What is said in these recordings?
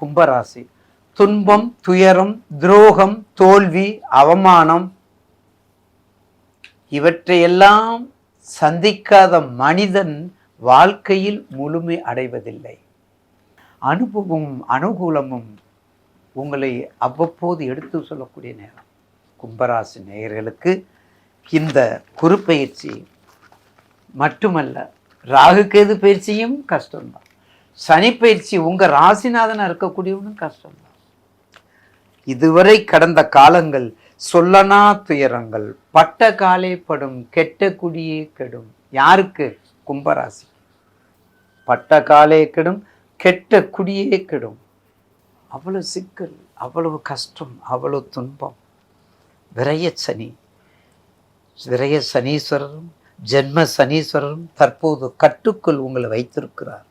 கும்பராசி. துன்பம் துயரம் துரோகம் தோல்வி அவமானம் இவற்றையெல்லாம் சந்திக்காத மனிதன் வாழ்க்கையில் முழுமை அடைவதில்லை. அனுபவமும் அனுகூலமும் உங்களை அவ்வப்போது எடுத்து சொல்லக்கூடிய நேரம். கும்பராசி நேயர்களுக்கு இந்த குறுப்பயிற்சி மட்டுமல்ல ராகுக்கேது பயிற்சியும் கஷ்டம்தான். சனி பயிற்சி உங்க ராசிநாதனா இருக்கக்கூடியவனும் கஷ்டம்தான் இதுவரை கடந்த காலங்கள் சொல்லனா துயரங்கள். பட்ட காலே படும் கெட்ட குடியே கெடும். யாருக்கு? கும்பராசி. பட்ட காலே கெடும் கெட்ட குடியே கெடும். அவ்வளவு சிக்கல் அவ்வளவு கஷ்டம் அவ்வளவு துன்பம். விரைய சனி. விரைய சனீஸ்வரரும் ஜென்ம சனீஸ்வரரும் தற்போது கட்டுக்குள் உங்களை வைத்திருக்கிறார்.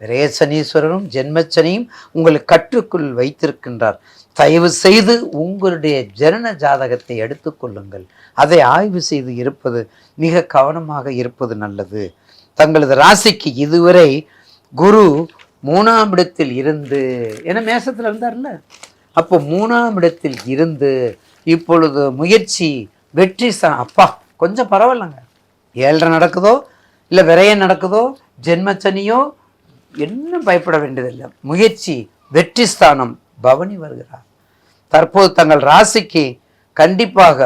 விரய சனீஸ்வரரும் ஜென்மச்சனியும் உங்களை கற்றுக்குள் வைத்திருக்கின்றார். தயவு செய்து உங்களுடைய ஜனன ஜாதகத்தை எடுத்துக்கொள்ளுங்கள் அதை ஆய்வு செய்து இருப்பது மிக கவனமாக இருப்பது நல்லது. தங்களது ராசிக்கு இதுவரை குரு மூணாம் இடத்தில் இருந்து ஏன்னா மேசத்தில் இருந்தார்ல? அப்போ மூணாம் இடத்தில் இருந்து இப்பொழுது முயற்சி வெற்றி ச அப்பா கொஞ்சம் பரவாயில்லைங்க. ஏழரை நடக்குதோ இல்லை விரயம் நடக்குதோ ஜென்மச்சனியோ என்ன பயப்பட வேண்டியதில்லை. முயற்சி வெற்றி ஸ்தானம். பவனி வருகிறார். தற்போது தங்கள் ராசிக்கு கண்டிப்பாக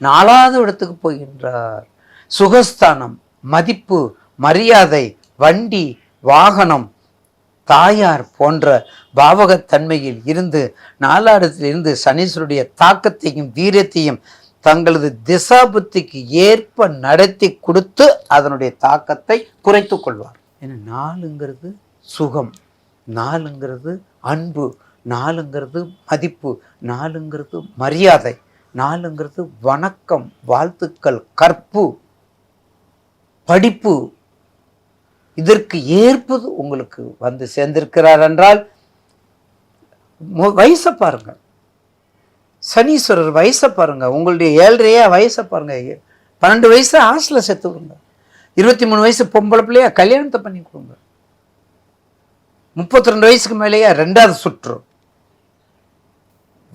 நாலாவது இடத்துக்கு போகின்றார். சுகஸ்தானம் மதிப்பு மரியாதை வண்டி வாகனம் தாயார் போன்ற பாவகத்தன்மையில் இருந்து நாலாடத்திலிருந்து சனீஸ்வருடைய தாக்கத்தையும் வீரத்தையும் தங்களது திசாபுத்திக்கு ஏற்ப நடத்தி கொடுத்து அதனுடைய தாக்கத்தை குறைத்து கொள்வார். ஏன்னா நாலுங்கிறது சுகம் நாலுங்கிறது அன்பு நாலுங்கிறது மதிப்பு நாலுங்கிறது மரியாதை நாலுங்கிறது வணக்கம் வாழ்த்துக்கள் கற்பு படிப்பு. இதற்கு ஏற்பது உங்களுக்கு வந்து சேர்ந்திருக்கிறார் என்றால் வயசை பாருங்க. சனீஸ்வரர் வயசை பாருங்க. உங்களுடைய ஏழரையா வயசை பாருங்க. பன்னெண்டு வயசு ஹாஸ்டலில் சேர்த்து விடுங்க இருபத்தி மூணு வயசு பொம்பளை பிள்ளையா கல்யாணத்தை பண்ணி கொடுங்க. முப்பத்தி ரெண்டு வயசுக்கு மேலேயா ரெண்டாவது சுற்று.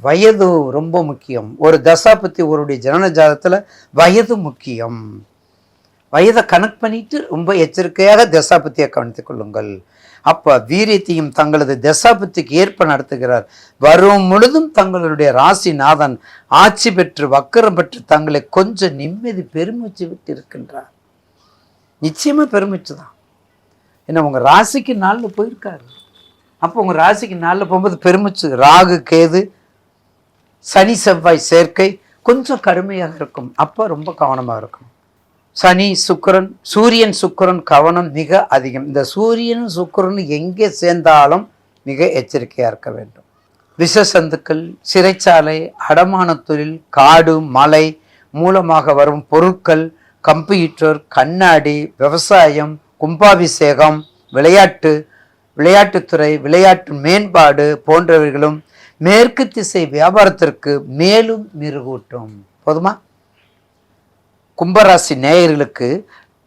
வயது ரொம்ப முக்கியம். ஒரு தசாபத்தி ஒருடைய ஜனன ஜாதத்தில் வயது முக்கியம். வயதை கணக்கு பண்ணிட்டு ரொம்ப எச்சரிக்கையாக தசாபத்தியை கவனித்துக் கொள்ளுங்கள். அப்போ வீரியத்தையும் தங்களது தசாபத்திக்கு ஏற்ப நடத்துகிறார். வரும் முழுதும் தங்களுடைய ராசிநாதன் ஆட்சி பெற்று வக்கரம் பெற்று தங்களை கொஞ்சம் நிம்மதி பெருமூச்சு விட்டு இருக்கின்றார். நிச்சயமாக பெருமிச்சு தான் ஏன்னா உங்கள் ராசிக்கு நாளில் போயிருக்காரு. அப்போ உங்கள் ராசிக்கு நாளில் போகும்போது பெருமிச்சு ராகு கேது சனி செவ்வாய் சேர்க்கை கொஞ்சம் கடுமையாக இருக்கும். அப்போ ரொம்ப கவனமாக இருக்கும் சனி சுக்கரன் சூரியன் சுக்கிரன் கவனம் மிக அதிகம். இந்த சூரியனும் சுக்கரனும் எங்கே சேர்ந்தாலும் மிக எச்சரிக்கையாக இருக்க வேண்டும். விஷசந்துக்கள் சிறைச்சாலை அடமான தொழில் காடு மலை மூலமாக வரும் பொருட்கள் கம்ப்யூட்டர் கண்ணாடி விவசாயம் கும்பாபிஷேகம் விளையாட்டு விளையாட்டுத்துறை விளையாட்டு மேம்பாடு போன்றவைகளும் மேற்கு திசை வியாபாரத்திற்கு மேலும் மெருகூட்டும். போதுமா? கும்பராசி நேயர்களுக்கு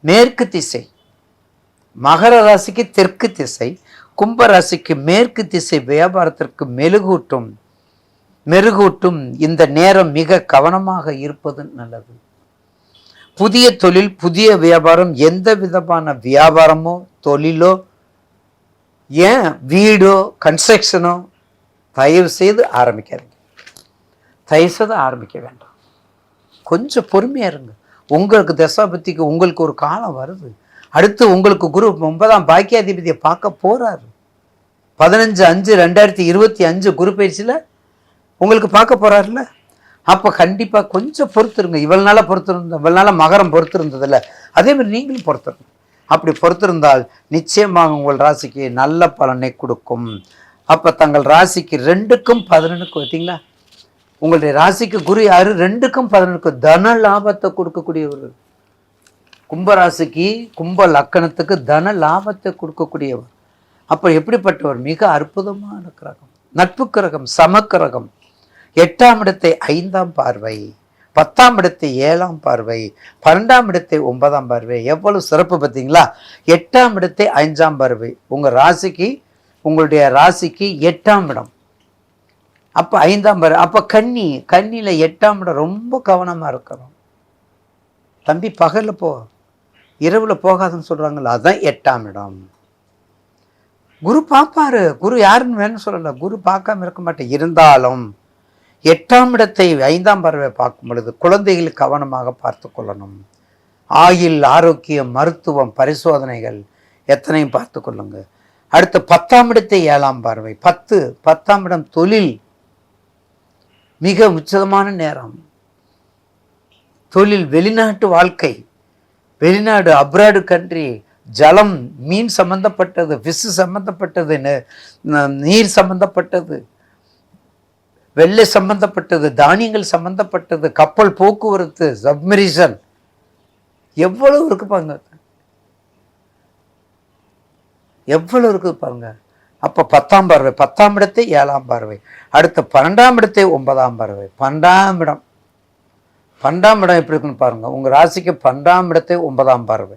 மேற்கு திசை மகர ராசிக்கு தெற்கு திசை கும்பராசிக்கு மேற்கு திசை வியாபாரத்திற்கு மெருகூட்டும். மெருகூட்டும். இந்த நேரம் மிக கவனமாக இருப்பது நல்லது. புதிய தொழில் புதிய வியாபாரம் எந்த விதமான வியாபாரமோ தொழிலோ ஏன் வீடோ கன்ஸ்ட்ரக்ஷனோ தயவு செய்து ஆரம்பிக்காதீங்க. தயவு செய்து ஆரம்பிக்க வேண்டாம். கொஞ்சம் பொறுமையாக இருங்க. உங்களுக்கு தசாபத்திக்கு உங்களுக்கு ஒரு காலம் வருது. அடுத்து உங்களுக்கு குரு ஒன்பதாம் பாக்கியாதிபதியை பார்க்க போகிறாரு பதினஞ்சு அஞ்சு ரெண்டாயிரத்தி இருபத்தி அஞ்சு குரு பயிற்சியில் உங்களுக்கு பார்க்க போகிறாருல்ல அப்போ கண்டிப்பாக கொஞ்சம் பொறுத்துருங்க இவ்வளோ நாளாக பொறுத்திருந்த இவ்வளவு நாளாக மகரம் பொறுத்திருந்ததில்ல அதே மாதிரி நீங்களும் பொறுத்திருங்க அப்படி பொறுத்திருந்தால் நிச்சயமாக உங்கள் ராசிக்கு நல்ல பலனை கொடுக்கும். அப்போ தங்கள் ராசிக்கு ரெண்டுக்கும் பதினொன்றுக்கு பார்த்தீங்களா? உங்களுடைய ராசிக்கு குரு யாரு? ரெண்டுக்கும் பதினொன்றுக்கு தன லாபத்தை கொடுக்கக்கூடியவர். கும்பராசிக்கு கும்ப லக்கணத்துக்கு தன லாபத்தை கொடுக்கக்கூடியவர். அப்போ எப்படிப்பட்டவர்? மிக அற்புதமான கிரகம். நட்பு கிரகம் சமக்கிரகம். எட்டாம் இடத்தை ஐந்தாம் பார்வை பத்தாம் இடத்தை ஏழாம் பார்வை பன்னெண்டாம் இடத்தை ஒன்பதாம் பார்வை. எவ்வளவு சிறப்பு பார்த்தீங்களா? எட்டாம் இடத்தை ஐந்தாம் பார்வை. உங்கள் ராசிக்கு உங்களுடைய ராசிக்கு எட்டாம் இடம். அப்போ ஐந்தாம் பார்வை. அப்போ கன்னி கன்னியில் எட்டாம் இடம் ரொம்ப கவனமாக இருக்கணும். தம்பி பகலில் போ. இரவில் போகாதுன்னு சொல்கிறாங்களா அதுதான் எட்டாம் இடம். குரு பார்ப்பாரு குரு யாருன்னு வேணும்னு சொல்லலை. குரு பார்க்காம இருக்க மாட்டேன். இருந்தாலும் எட்டாம் இடத்தை ஐந்தாம் பறவை பார்க்கும் பொழுது குழந்தைகள் கவனமாக பார்த்து கொள்ளணும். ஆயில் ஆரோக்கியம் மருத்துவம் பரிசோதனைகள் எத்தனையும் பார்த்து கொள்ளுங்க. அடுத்து பத்தாம் இடத்தை ஏழாம் பார்வை பத்து பத்தாம் இடம் தொழில். மிக உச்சதமான நேரம். தொழில் வெளிநாட்டு வாழ்க்கை. வெளிநாடு அப்ராடு கண்ட்ரி ஜலம் மீன் சம்பந்தப்பட்டது ஃபிஷ் சம்பந்தப்பட்டது நீர் சம்பந்தப்பட்டது. வெள்ளை சம்பந்தப்பட்டது தானியங்கள் சம்பந்தப்பட்டது கப்பல் போக்குவரத்து சப்மரிசன் எவ்வளவு இருக்கு பாருங்க. எவ்வளவு இருக்கு பாருங்க. அப்போ பத்தாம் பார்வை பத்தாம் இடத்தை ஏழாம் பார்வை. அடுத்த பன்னெண்டாம் இடத்தை ஒன்பதாம் பார்வை. பன்னெண்டாம் இடம். பன்னெண்டாம் இடம் எப்படி இருக்குன்னு பாருங்க. உங்க ராசிக்கு பன்னெண்டாம் இடத்தை ஒன்பதாம் பார்வை.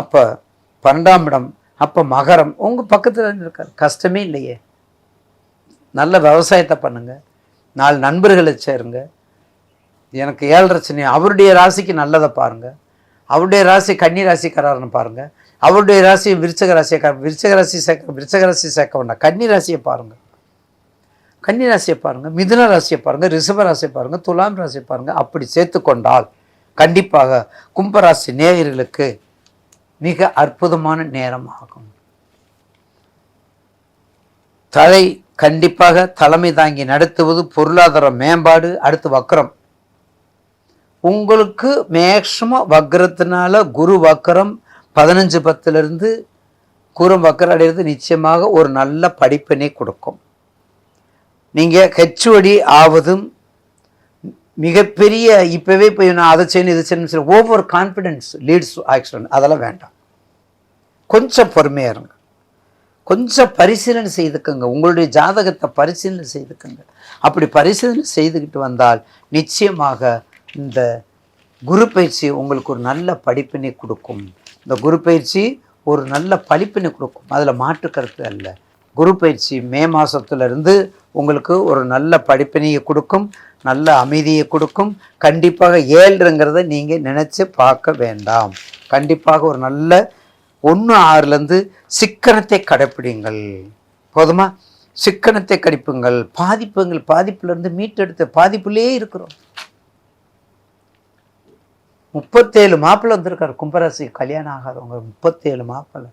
அப்போ பன்னெண்டாம் இடம் அப்போ மகரம். உங்கள் பக்கத்தில் இருக்கார். கஷ்டமே இல்லையே. நல்ல விவசாயத்தை பண்ணுங்கள் நாலு நண்பர்களை சேருங்க. எனக்கு ஏழரை சனி அவருடைய ராசிக்கு நல்லதை பாருங்கள் அவருடைய ராசி கன்னி ராசிக்காரர்னு பாருங்கள் அவருடைய ராசி விருச்சக ராசியை விருச்சக ராசி சேர்க்க விருச்சக ராசி சேர்க்க வேண்டாம். கன்னி ராசியை பாருங்கள் கன்னி ராசியை பாருங்கள் மிதுன ராசியை பாருங்கள் ரிஷப ராசியை பாருங்கள் துலாம் ராசியை பாருங்கள் அப்படி சேர்த்து கொண்டால் கண்டிப்பாக கும்பராசி நேயர்களுக்கு மிக அற்புதமான நேரம் ஆகும். தலை கண்டிப்பாக தலைமை தாங்கி நடத்துவது பொருளாதார மேம்பாடு அடுத்து வக்கரம். உங்களுக்கு மேக்சிமம் வக்கரத்தினால குரு வக்கரம் பதினஞ்சு பத்துலேருந்து குரு வக்கரம் அடைகிறது நிச்சயமாக ஒரு நல்ல படிப்பினை கொடுக்கும். நீங்கள் ஹெச்ஓடி ஆவதும் மிகப்பெரிய இப்போவே போய் நான் அதை செய்யணும் இதை செய்யணும் சொல்லி ஓவர் கான்ஃபிடென்ஸ் லீட்ஸ் ஆக்சிடென்ட் அதெல்லாம் வேண்டாம். கொஞ்சம் பொறுமையாக இருங்க. கொஞ்சம் பரிசீலனை செய்துக்கோங்க. உங்களுடைய ஜாதகத்தை பரிசீலனை செய்துக்கோங்க. அப்படி பரிசீலனை செய்துக்கிட்டு வந்தால் நிச்சயமாக இந்த குரு பயிற்சி உங்களுக்கு ஒரு நல்ல படிப்பினை கொடுக்கும். இந்த குரு பயிற்சி ஒரு நல்ல படிப்பினை கொடுக்கும். அதில் மாற்று கருத்து அல்ல. குரு பயிற்சி மே மாதத்துலேருந்து உங்களுக்கு ஒரு நல்ல படிப்பினையை கொடுக்கும். நல்ல அமைதியை கொடுக்கும். கண்டிப்பாக ஏழுங்கிறத நீங்கள் நினச்சி பார்க்க வேண்டாம். கண்டிப்பாக ஒரு நல்ல ஒன்று ஆறுலேருந்து சிக்கனத்தை கடைப்பிடிங்கள். போதுமா? சிக்கனத்தை கடிப்புங்கள். பாதிப்புங்கள். பாதிப்புலேருந்து மீட்டெடுத்த பாதிப்புலேயே இருக்கிறோம். முப்பத்தேழு மாப்பிள்ளை வந்திருக்காரு. கும்பராசி கல்யாணம் ஆகாதவங்க. முப்பத்தேழு மாப்பிள்ளை.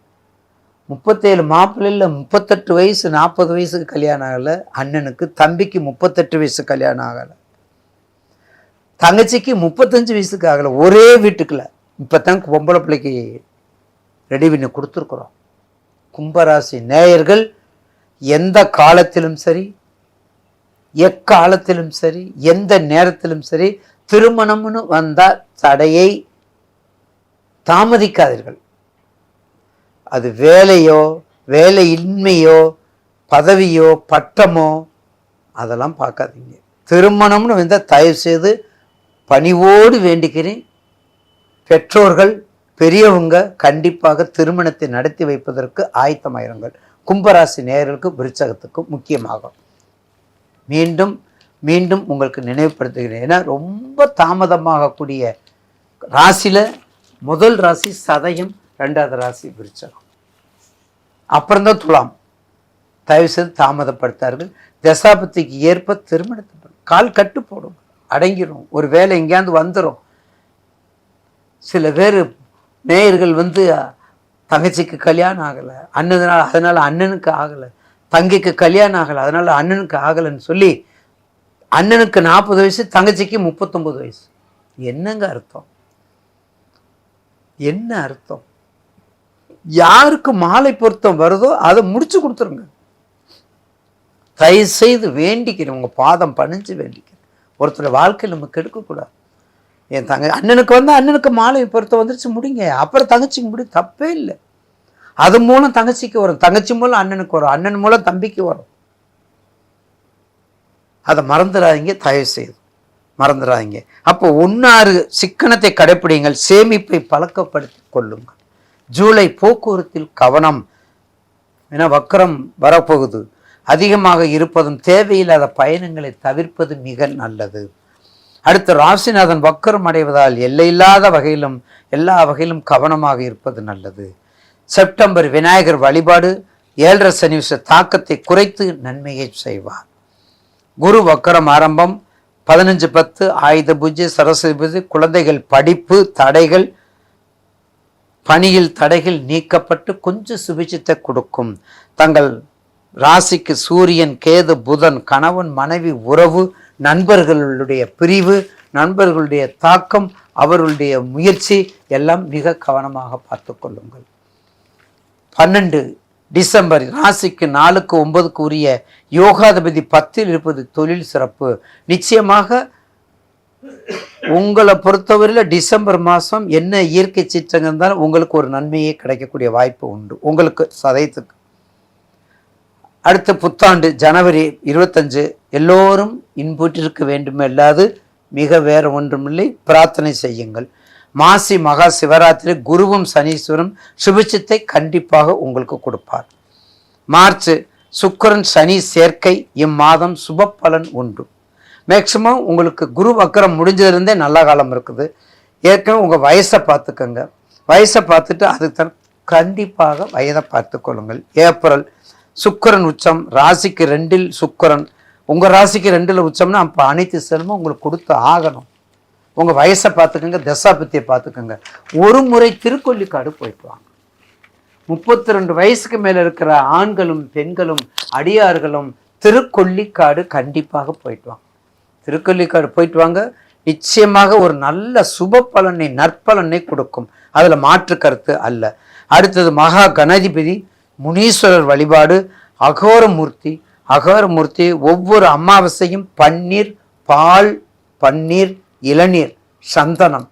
முப்பத்தேழு மாப்பிள்ளையில் முப்பத்தெட்டு வயசு நாற்பது வயசுக்கு கல்யாணம் ஆகலை. அண்ணனுக்கு தம்பிக்கு முப்பத்தெட்டு வயசு கல்யாணம் ஆகலை. தங்கச்சிக்கு முப்பத்தஞ்சு வயசுக்கு ஆகலை. ஒரே வீட்டுக்குள்ள. இப்போ தான் பொம்பளை பிள்ளைக்கு ரெடி பண்ணி கொடுத்துருக்குறோம். கும்பராசி நேயர்கள் எந்த காலத்திலும் சரி எக்காலத்திலும் சரி எந்த நேரத்திலும் சரி திருமணம்னு வந்தால் தடையை தாமதிக்காதீர்கள். அது வேலையோ வேலையின்மையோ பதவியோ பட்டமோ அதெல்லாம் பார்க்காதீங்க. திருமணம்னு வந்தால் தயவு செய்து பணிவோடு வேண்டிக்கிறேன். பெற்றோர்கள் பெரியவங்க கண்டிப்பாக திருமணத்தை நடத்தி வைப்பதற்கு ஆயத்தமாயிருங்கள். கும்பராசி நேயர்களுக்கு விருச்சகத்துக்கும் முக்கியமாகும். மீண்டும் மீண்டும் உங்களுக்கு நினைவுபடுத்துகிறேன். ஏன்னா ரொம்ப தாமதமாகக்கூடிய ராசியில் முதல் ராசி சதயம் ரெண்டாவது ராசி விருச்சகம். அப்புறம்தான் துலாம். தயவு செய்து தாமதப்படுத்தார்கள். தசாபத்திக்கு ஏற்ப திருமணத்தை கால் கட்டு போடும் அடங்கிடும் ஒரு வேலை எங்கேயாந்து வந்துடும் சில பேர் நேயர்கள் வந்து தங்கச்சிக்கு கல்யாணம் ஆகலை. அண்ணனால் அதனால் அண்ணனுக்கு ஆகலை. தங்கைக்கு கல்யாணம் ஆகலை. அதனால் அண்ணனுக்கு ஆகலைன்னு சொல்லி அண்ணனுக்கு நாற்பது வயசு தங்கச்சிக்கு முப்பத்தொம்பது வயசு. என்னங்க அர்த்தம்? என்ன அர்த்தம்? யாருக்கு மாலை பொருத்தம் வருதோ அதை முடிச்சு கொடுத்துருங்க. தயவு செய்து வேண்டிக்கிறேன். உங்கள் பாதம் பணிஞ்சு வேண்டிக்கிறேன். ஒருத்தர் வாழ்க்கை நம்ம கெடுக்கக்கூடாது. என் தங்க அண்ணனுக்கு வந்து அண்ணனுக்கு மாலை பொறுத்த வந்துருச்சு முடிங்க. அப்புறம் தங்கச்சிக்கு முடி தப்பே இல்லை. அது மூலம் தங்கச்சிக்கு வரும். தங்கச்சி மூலம் அண்ணனுக்கு வரும். அண்ணன் மூலம் தம்பிக்கு வரும். அதை மறந்துடாதீங்க தயவு செய்து மறந்துடாதீங்க. அப்போ ஒன்னாறு சிக்கனத்தை கடைப்பிடிங்கள் சேமிப்பை பழக்கப்படுத்தி கொள்ளுங்கள். ஜூலை போக்குவரத்தில் கவனம் ஏன்னா வக்கரம் வரப்போகுது. அதிகமாக இருப்பதும் தேவையில்லாத பயணங்களை தவிர்ப்பது மிக நல்லது. அடுத்து ராசிநாதன் வக்கரம் அடைவதால் எல்லையில்லாத வகையிலும் எல்லா வகையிலும் கவனமாக இருப்பது நல்லது. செப்டம்பர் விநாயகர் வழிபாடு ஏழரை சனி தாக்கத்தை குறைத்து நன்மையை செய்வார். குரு வக்கரம் ஆரம்பம் பதினஞ்சு பத்து ஆயுத பூஜை சரஸ்வதி பூஜை குழந்தைகள் படிப்பு தடைகள் பணியில் தடைகள் நீக்கப்பட்டு கொஞ்சம் சுபிட்சத்தை கொடுக்கும். தங்கள் ராசிக்கு சூரியன் கேது புதன் கணவன் மனைவி உறவு நண்பர்களுடைய பிரிவு நண்பர்களுடைய தாக்கம் அவர்களுடைய முயற்சி எல்லாம் மிக கவனமாக பார்த்து கொள்ளுங்கள். பன்னெண்டு டிசம்பர் ராசிக்கு நாலுக்கு ஒன்பதுக்கு உரிய யோகாதிபதி பத்தில் இருப்பது தொழில் சிறப்பு. நிச்சயமாக உங்களை பொறுத்தவரையில் டிசம்பர் மாதம் என்ன இயற்கை சீற்றங்கள் இருந்தாலும் உங்களுக்கு ஒரு நன்மையே கிடைக்கக்கூடிய வாய்ப்பு உண்டு. உங்களுக்கு சதயத்துக்கு அடுத்த புத்தாண்டு ஜனவரி இருபத்தஞ்சு எல்லோரும் இன்புற்றிருக்க வேண்டும் அல்லாது மிக வேற ஒன்றுமில்லை. பிரார்த்தனை செய்யுங்கள். மாசி மகா சிவராத்திரி குருவும் சனீஸ்வரும் சுபிச்சத்தை கண்டிப்பாக உங்களுக்கு கொடுப்பார். மார்ச் சுக்கிரன் சனி சேர்க்கை இம்மாதம் சுப பலன் உண்டு. மேக்சிமம் உங்களுக்கு குரு வக்கரம் முடிஞ்சதுலேருந்தே நல்ல காலம் இருக்குது. ஏற்கனவே உங்கள் வயசை பார்த்துக்கோங்க. வயசை பார்த்துட்டு அதுக்கு தன் கண்டிப்பாக வயதை பார்த்து கொள்ளுங்கள் ஏப்ரல் சுக்கிரன் உச்சம் ராசிக்கு ரெண்டில் சுக்கரன். உங்கள் ராசிக்கு ரெண்டில் உச்சம்னா அப்போ அனைத்து செல்வம் உங்களுக்கு கொடுத்து ஆகணும். உங்கள் வயசை பார்த்துக்கோங்க தசாபத்தியை பார்த்துக்கோங்க. ஒரு முறை திருக்கொல்லிக்காடு போயிட்டு வாங்க முப்பத்தி ரெண்டு வயசுக்கு மேலே இருக்கிற ஆண்களும் பெண்களும் அடியார்களும் திருக்கொல்லிக்காடு கண்டிப்பாக போயிட்டு வாங்க திருக்கொல்லிக்காடு போயிட்டு வாங்க. நிச்சயமாக ஒரு நல்ல சுப பலனை நற்பலனை கொடுக்கும். அதில் மாற்று கருத்து அல்ல. அடுத்தது மகா கணதிபதி. முனீஸ்வரர் வழிபாடு அகோரமூர்த்தி அகோரமூர்த்தி ஒவ்வொரு அமாவாசையும் பன்னீர் பால் பன்னீர் இளநீர் சந்தனம்.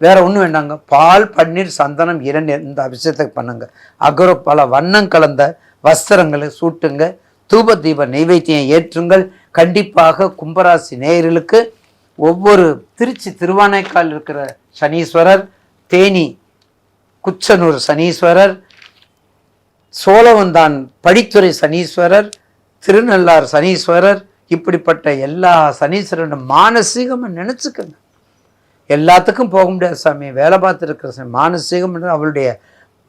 வேற ஒன்றும் வேண்டாங்க. பால் பன்னீர் சந்தனம் இளநீர் இந்த அபிஷேகத்தை பண்ணுங்க. அகர பல வண்ணம் கலந்த வஸ்திரங்களை சூட்டுங்க. தூப தீப நைவேத்தியம் ஏற்றுங்கள். கண்டிப்பாக கும்பராசி நேயர்களுக்கு ஒவ்வொரு திருச்சி திருவானைக்கால் இருக்கிற சனீஸ்வரர் தேனி குச்சனூர் சனீஸ்வரர் சோழவந்தான் படித்துறை சனீஸ்வரர் திருநள்ளார் சனீஸ்வரர் இப்படிப்பட்ட எல்லா சனீஸ்வரனும் மானசீகமாக நினச்சிக்கங்க. எல்லாத்துக்கும் போக முடியாது சாமி. வேலை பார்த்துருக்கிற சாமி. மானசீகம் அவளுடைய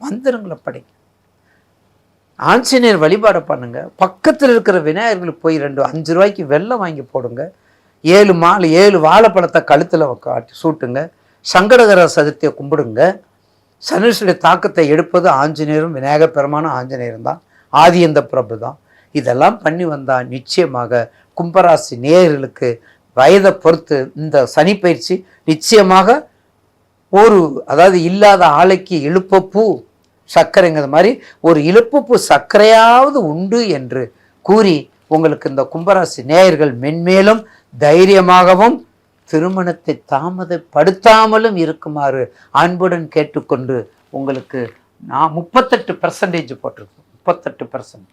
மந்திரங்களை படிங்க. ஆஞ்சநேயர் வழிபாடு பண்ணுங்க. பக்கத்தில் இருக்கிற விநாயகர்களுக்கு போய் ரெண்டு அஞ்சு ரூபாய்க்கு வெள்ளம் வாங்கி போடுங்க. ஏழு மாலை ஏழு வாழைப்பழத்தை கழுத்தில் காட்டி சூட்டுங்க. சங்கடகர சதுர்த்தியை கும்பிடுங்க. சனீஸ்வருடைய தாக்கத்தை எடுப்பது ஆஞ்சநேயரும் விநாயகர் பெருமான ஆஞ்சநேயரும் தான். ஆதியந்த பிரபு தான். இதெல்லாம் பண்ணி வந்தால் நிச்சயமாக கும்பராசி நேயர்களுக்கு வயதை பொறுத்து இந்த சனி பயிற்சி நிச்சயமாக ஒரு அதாவது இல்லாத ஆலைக்கு இழுப்பப்பூ சர்க்கரைங்கிற மாதிரி ஒரு இழுப்பப்பூ சர்க்கரையாவது உண்டு என்று கூறி உங்களுக்கு இந்த கும்பராசி நேயர்கள் மென்மேலும் தைரியமாகவும் திருமணத்தை தாமதப்படுத்தாமலும் இருக்குமாறு அன்புடன் கேட்டுக்கொண்டு உங்களுக்கு நான் முப்பத்தெட்டு பர்சன்டேஜ் போட்டிருக்கோம் முப்பத்தெட்டு பர்சன்ட்